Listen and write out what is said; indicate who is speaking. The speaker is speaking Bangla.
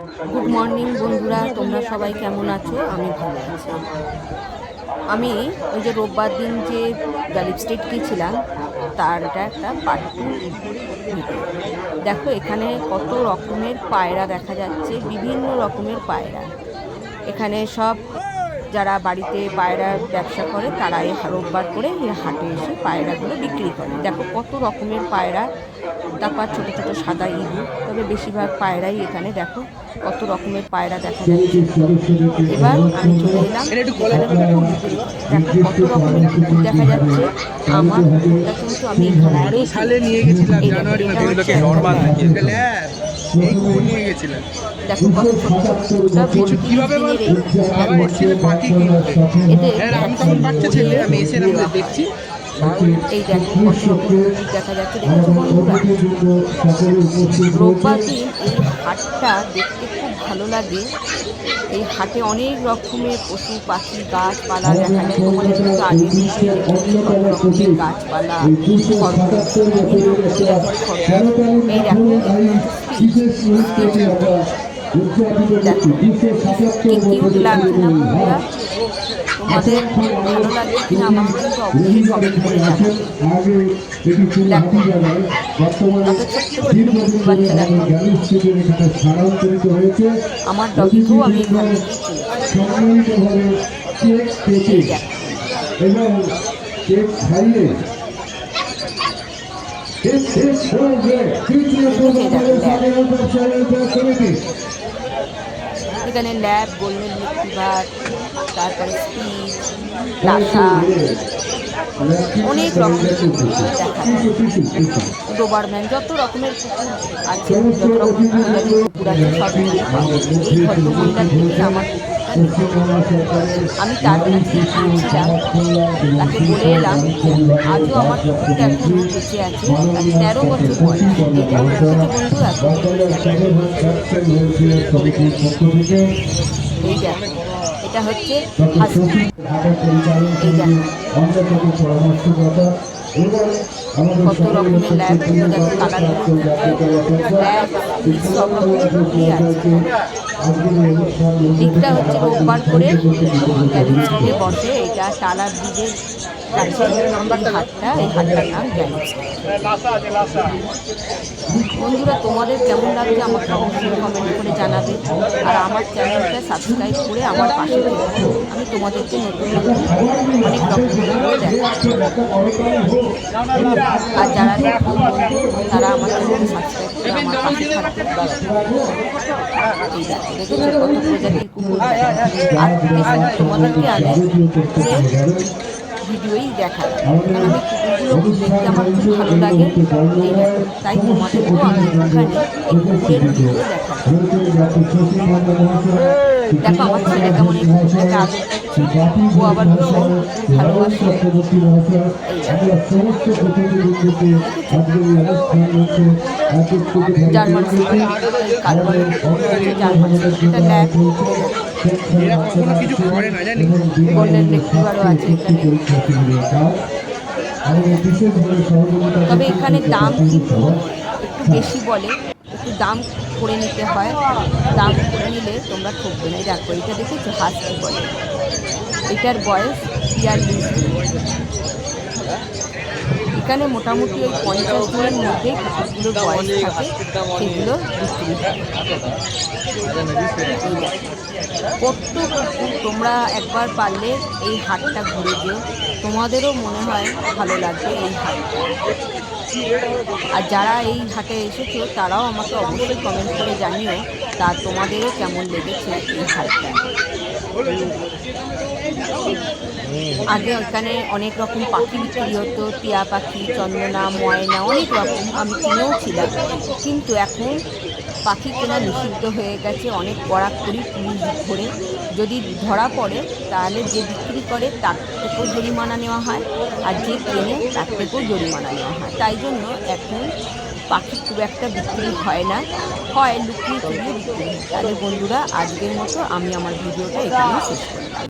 Speaker 1: গুড মর্নিং বন্ধুরা, তোমরা সবাই কেমন আছো? আমি ভালো আছি। আমি ওই যে রোববার দিন যে গালিপ স্ট্রিট গিয়েছিলাম তার এটা একটা পার্ট দেখো, এখানে কত রকমের পায়রা দেখা যাচ্ছে, বিভিন্ন রকমের পায়রা। এখানে সব যারা বাড়িতে পায়রা ব্যবসা করে তারা এই রোববার করে এই হাটে এসে পায়রাগুলো বিক্রি করে। দেখো কত রকমের পায়রা তারপর ছোটো ছোটো সাদা ইঁদুর। তবে বেশিরভাগ পায়রাই এখানে দেখো কত রকমের পায়রা দেখা যাচ্ছে। এবার আমি চলে এলাম। দেখো কত রকমের কুকুর দেখা যাচ্ছে। আমার কুকুরটা কিন্তু আমি এখান
Speaker 2: নিয়ে গেছিলাম জানুয়ারি
Speaker 1: দেখো কত ছোট। ছোট
Speaker 2: কীভাবে
Speaker 1: এদের
Speaker 2: আমি এসে দেখছি।
Speaker 1: এই দেখো কত দেখা যাচ্ছে দেখেছ বন্ধুরা। রোববার দিন এই হাটটা দেখতে খুব ভালো লাগে। এই হাটে অনেক রকমের পশু পাখি গাছপালা দেখা যায়। তোমাদের কিন্তু আগে রকমের গাছপালা এই দেখো কিউট লাগছে না বন্ধুরা তোমাদের ভালো লাগছে কিনা আমাকে কিন্তু অবশ্যই কমেন্ট করে জানাবে দেখো কত ছোট্ট ছোট্ট কুকুর বাচ্চা দেখো আমার ডগিকেও আমি এখান দেখো
Speaker 3: এবং কেক খাইয়ে কেক শেষ হয়ে যায় তৃতীয় প্রধানের সাধারণ ব্যবসায়ী সমিতি
Speaker 1: এখানে ল্যাব গোল্ডেন রিট্রিভার তারপরে স্পিচ লাসা অনেক রকমের কুকুর দেখা যায় ডোবারম্যান যত রকমের কুকুর আছে, যত রকমের কুকুর আছে, সব। এই আমার আমি তার কাছে গিয়েছিলাম তাকে বলে এলাম, আজও আমার কুকুরটা এখনও বেঁচে আছে তার তেরো বছর বয়স।
Speaker 3: থেকে
Speaker 1: এই এটা হচ্ছে এই
Speaker 3: অন্তর্গত পরামর্শদাতা এবং আমাদের
Speaker 1: কত রকমের ল্যাব দেখো কালারগুলো ল্যাব সব রকমের কুকুরই আছে দিকটা হচ্ছে রোববার করে গ্যালিক্সিতে বসে, এটা টালা কাছে এই নাম বন্ধুরা, তোমাদের কেমন লাগছে আমাকে অবশ্যই কমেন্ট করে জানাবে। আর আমার চ্যানেলটা সাবস্ক্রাইব করে আমার পাশে আমি তোমাদেরকে নতুন অনেক আর যারা তারা আমার চ্যানেলকে সাবস্ক্রাইব করে আমার পাশে দেখো। দেখেছ কত প্রজাতির কুকুর? আর তোমাদেরকে আগে ভিডিওই দেখা। কারণ আমি কুকুরগুলো দেখতে আমার খুব ভালো লাগে। তাই তোমাদেরকেও আমি এখানে এই কুকুরের ভিডিও দেখো। আমার ছেলে কেমন ও আবার ভালোবাসে। জার্মান জার্মান
Speaker 2: এরা কখনো কিছু করে না জানি
Speaker 1: এখানে। তবে এখানে দাম কিন্তু একটু বেশি বলে, একটু দাম করে নিতে হয়। দাম করে নিলে তোমরা ঠকবে না দেখো। এটা দেখেছ? হাসি বলে। এটার বয়স দিন। এখানে মোটামুটি ওই পঞ্চাশ দিনের মধ্যেই কুকুরগুলোর বয়স থাকে, সেগুলো বিক্রি। কত কুকুর তোমরা একবার পারলে এই হাটটা ঘুরে যেও তোমাদেরও মনে হয় ভালো লাগবে এই হাটটা আর যারা এই হাটে এসেছ, তারাও আমাকে অবশ্যই কমেন্ট করে জানিও তা তোমাদেরও কেমন লেগেছে এই হাটটা। আগে ওখানে অনেক রকম পাখি বিক্রি হতো, টিয়া পাখি, চন্দনা, ময়না, অনেক রকম আমি কিনেও ছিলাম। কিন্তু এখন পাখি কেনা নিষিদ্ধ হয়ে গেছে, অনেক কড়াকড়ি পুলিশ ধরে। যদি ধরা পড়ে, তাহলে যে বিক্রি করে, তার থেকেও জরিমানা নেওয়া হয়, আর যে কেনে, তার থেকেও জরিমানা নেওয়া হয়। তাই জন্য এখন পাখি খুব একটা বিক্রি হয় না, হয় লুকিয়ে চুরিয়ে বিক্রি তাহলে বন্ধুরা, আজকের মতো আমি আমার ভিডিওটা এখানে শেষ করলাম।